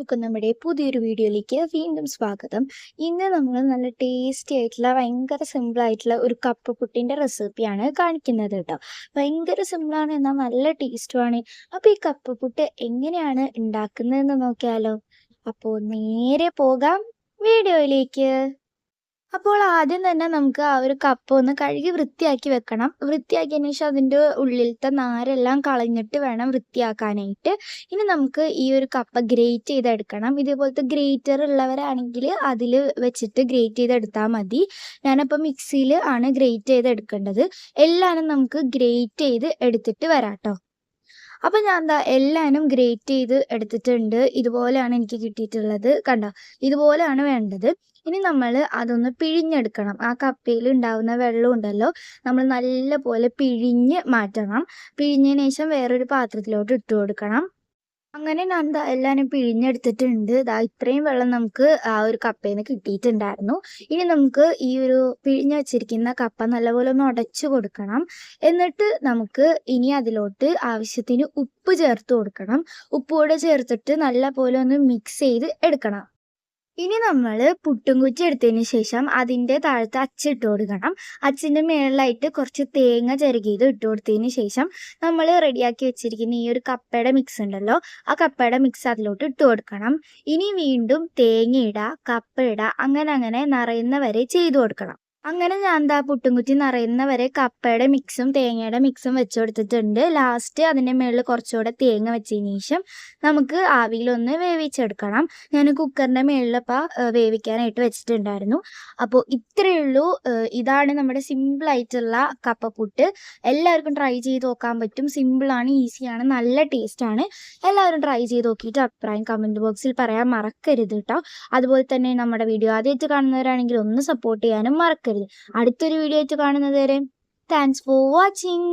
എല്ലാവർക്കും നമ്മുടെ പുതിയൊരു വീഡിയോയിലേക്ക് വീണ്ടും സ്വാഗതം. ഇന്ന് നമ്മൾ നല്ല ടേസ്റ്റി ആയിട്ടുള്ള ഭയങ്കര സിമ്പിൾ ആയിട്ടുള്ള ഒരു കപ്പ പുട്ടിന്റെ റെസിപ്പിയാണ് കാണിക്കുന്നത് കേട്ടോ. ഭയങ്കര സിമ്പിളാണ് എന്നാൽ നല്ല ടേസ്റ്റുമാണ് അപ്പോൾ ഈ കപ്പ പുട്ട് എങ്ങനെയാണ് ഉണ്ടാക്കുന്നതെന്ന് നോക്കിയാലോ. അപ്പോൾ നേരെ പോകാം വീഡിയോയിലേക്ക്. അപ്പോൾ ആദ്യം തന്നെ നമുക്ക് ആ ഒരു കപ്പ് ഒന്ന് കഴുകി വൃത്തിയാക്കി വെക്കണം. വൃത്തിയാക്കിയതിന് ശേഷം അതിന്റെ ഉള്ളിലത്തെ നാരെല്ലാം കളഞ്ഞിട്ട് വേണം വൃത്തിയാക്കാനായിട്ട്. ഇനി നമുക്ക് ഈ ഒരു കപ്പ ഗ്രേറ്റ് ചെയ്തെടുക്കണം. ഇതേപോലത്തെ ഗ്രേറ്റർ ഉള്ളവരാണെങ്കിൽ അതിൽ വെച്ചിട്ട് ഗ്രേറ്റ് ചെയ്തെടുത്താൽ മതി. ഞാനപ്പോൾ മിക്സിയിൽ ആണ് ഗ്രേറ്റ് ചെയ്തെടുക്കേണ്ടത്. എല്ലാം നമുക്ക് ഗ്രേറ്റ് ചെയ്ത് എടുത്തിട്ട് വരാം കേട്ടോ. അപ്പം ഞാൻ എന്താ എല്ലാനും ഗ്രേറ്റ് ചെയ്ത് എടുത്തിട്ടുണ്ട്. ഇതുപോലെയാണ് എനിക്ക് കിട്ടിയിട്ടുള്ളത്. കണ്ടോ? ഇതുപോലെയാണ് വേണ്ടത്. ഇനി നമ്മൾ അതൊന്ന് പിഴിഞ്ഞെടുക്കണം. ആ കപ്പയിൽ ഉണ്ടാവുന്ന വെള്ളം ഉണ്ടല്ലോ നമ്മൾ നല്ല പോലെ പിഴിഞ്ഞ് മാറ്റണം. പിഴിഞ്ഞതിന് ശേഷം വേറൊരു പാത്രത്തിലോട്ട് ഇട്ട് കൊടുക്കണം. അങ്ങനെ ഞാൻ എല്ലാനും പിഴിഞ്ഞെടുത്തിട്ടുണ്ട്. ദാ ഇത്രയും വെള്ളം നമുക്ക് ആ ഒരു കപ്പയിൽ നിന്ന് കിട്ടിയിട്ടുണ്ടായിരുന്നു. ഇനി നമുക്ക് ഈ ഒരു പിഴിഞ്ഞ് വെച്ചിരിക്കുന്ന കപ്പ നല്ലപോലെ ഒന്ന് ഉടച്ചു കൊടുക്കണം. എന്നിട്ട് നമുക്ക് ഇനി അതിലോട്ട് ആവശ്യത്തിന് ഉപ്പ് ചേർത്ത് കൊടുക്കണം. ഉപ്പ് കൂടെ ചേർത്തിട്ട് നല്ല പോലെ ഒന്ന് മിക്സ് ചെയ്ത് എടുക്കണം. ഇനി നമ്മൾ പുട്ടും കുറ്റി എടുത്തതിന് ശേഷം അതിന്റെ താഴത്ത് അച്ചിട്ട് കൊടുക്കണം. അച്ചിന്റെ മേളിലായിട്ട് കുറച്ച് തേങ്ങ ചിരകിയത് ഇട്ട് കൊടുത്തതിന് ശേഷം നമ്മൾ റെഡിയാക്കി വെച്ചിരിക്കുന്ന ഈ ഒരു കപ്പയുടെ മിക്സ് ഉണ്ടല്ലോ ആ കപ്പയുടെ മിക്സ് അതിലോട്ട് ഇട്ട് കൊടുക്കണം. ഇനി വീണ്ടും തേങ്ങ ഇടുക കപ്പ ഇടുക അങ്ങനെ അങ്ങനെ നിറയുന്ന വരെ ചെയ്തു കൊടുക്കണം. അങ്ങനെ ഞാൻ എന്താ പുട്ടുംകുറ്റി നിറയുന്നവരെ കപ്പയുടെ മിക്സും തേങ്ങയുടെ മിക്സും വെച്ച് കൊടുത്തിട്ടുണ്ട് ലാസ്റ്റ് അതിന്റെ മുകളിൽ കുറച്ചുകൂടെ തേങ്ങ വെച്ചതിന് ശേഷം നമുക്ക് ആവിയിലൊന്ന് വേവിച്ചെടുക്കണം. ഞാൻ കുക്കറിന്റെ മുകളിലിപ്പോൾ വേവിക്കാനായിട്ട് വെച്ചിട്ടുണ്ടായിരുന്നു. അപ്പോൾ ഇത്രയേ ഉള്ളൂ. ഇതാണ് നമ്മുടെ സിമ്പിളായിട്ടുള്ള കപ്പപ്പുട്ട്. എല്ലാവർക്കും ട്രൈ ചെയ്ത് നോക്കാൻ പറ്റും. സിമ്പിളാണ് ഈസിയാണ് നല്ല ടേസ്റ്റാണ് എല്ലാവരും ട്രൈ ചെയ്ത് നോക്കിയിട്ട് അഭിപ്രായം കമന്റ് ബോക്സിൽ പറയാൻ മറക്കരുത് കേട്ടോ അതുപോലെ തന്നെ നമ്മുടെ വീഡിയോ ആദ്യമായിട്ട് കാണുന്നവരാണെങ്കിൽ ഒന്ന് സപ്പോർട്ട് ചെയ്യാനും മറക്കരുത് അടുത്തൊരു വീഡിയോ ആയിട്ട് കാണുന്നത് വരെ താങ്ക്സ് ഫോർ വാച്ചിങ്